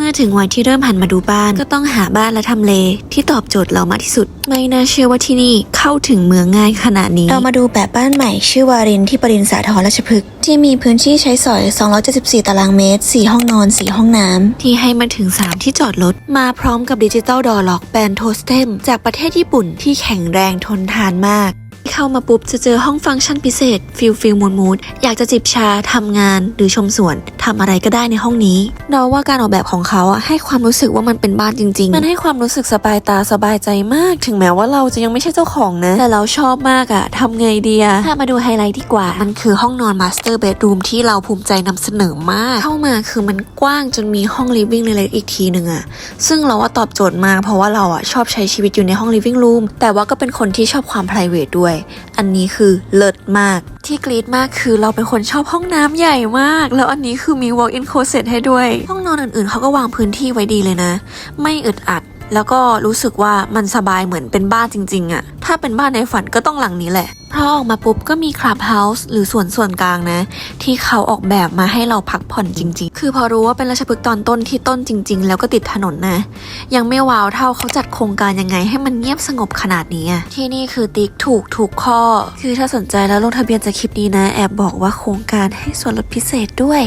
เมื่อถึงวัยที่เริ่มหันมาดูบ้าน ก็ต้องหาบ้านและทำเล ที่ตอบโจทย์เรามากที่สุด ไม่น่าเชื่อว่าที่นี่เข้าถึงเมืองง่ายขนาดนี้ เรามาดูแบบบ้านใหม่ ชื่อวารินที่ปรินสาทรราชพฤกษ์ที่มีพื้นที่ใช้สอย 274 ตารางเมตร 4 ห้องนอน 4 ห้องน้ำที่ให้มาถึง 3 ที่จอดรถมาพร้อมกับดิจิตอลดอล็อกแบรนด์โทสเทมจากประเทศญี่ปุ่นที่แข็งแรงทนทานมาก เข้ามาปุ๊บจะเจอห้องฟังก์ชันพิเศษฟิลฟิลมูดมูดอยากจะจิบชาทำงานหรือชมสวนทำอะไรก็ได้ในห้องนี้เราว่าการออกแบบของเขาอะให้ความรู้สึกว่ามันเป็นบ้านจริง ๆ มันให้ความรู้สึกสบายตาสบายใจมาก ถึงแม้ว่าเราจะยังไม่ใช่เจ้าของนะ แต่เราชอบมากอะทำไงดีอะถ้ามาดูไฮไลท์ดีกว่า มันคือห้องนอนมาสเตอร์เบดรูมที่เราภูมิใจนำเสนอมาก เข้ามาคือมันกว้างจนมีห้องลิฟวิ่งเล็กๆอีกทีหนึ่งอะซึ่งเราว่าตอบโจทย์มากเพราะว่าเราอะชอบใช้ชีวิตอยู่ในห้องลิฟวิ่งรูมแต่ว่าก็เป็นคนที่ชอบความ p r i v a t ด้วยอันนี้คือเลิศมาก ที่กรี๊ดมากคือเราเป็นคนชอบห้องน้ำใหญ่มาก แล้วอันนี้คือมี walk-in closet ให้ด้วย ห้องนอนอื่นๆเขาก็วางพื้นที่ไว้ดีเลยนะ ไม่อึดอัด แล้วก็รู้สึกว่ามันสบายเหมือนเป็นบ้านจริงๆอะถ้าเป็นบ้านในฝันก็ต้องหลังนี้แหละ เพราะออกมาปุ๊บก็มีคลับเฮาส์หรือส่วนส่วนกลางนะ ที่เขาออกแบบมาให้เราพักผ่อนจริง ๆ คือพอรู้ว่าเป็นราชพฤกษ์ตอนต้นที่ต้นจริง ๆ แล้วก็ติดถนนนะ ยังไม่ว้าวเท่าเขาจัดโครงการยังไงให้มันเงียบสงบขนาดนี้อะที่นี่คือติ๊กถูกถูกข้อ คือถ้าสนใจแล้วลงทะเบียนจากคลิปนี้นะ แอบบอกว่าโครงการให้ส่วนลดพิเศษด้วย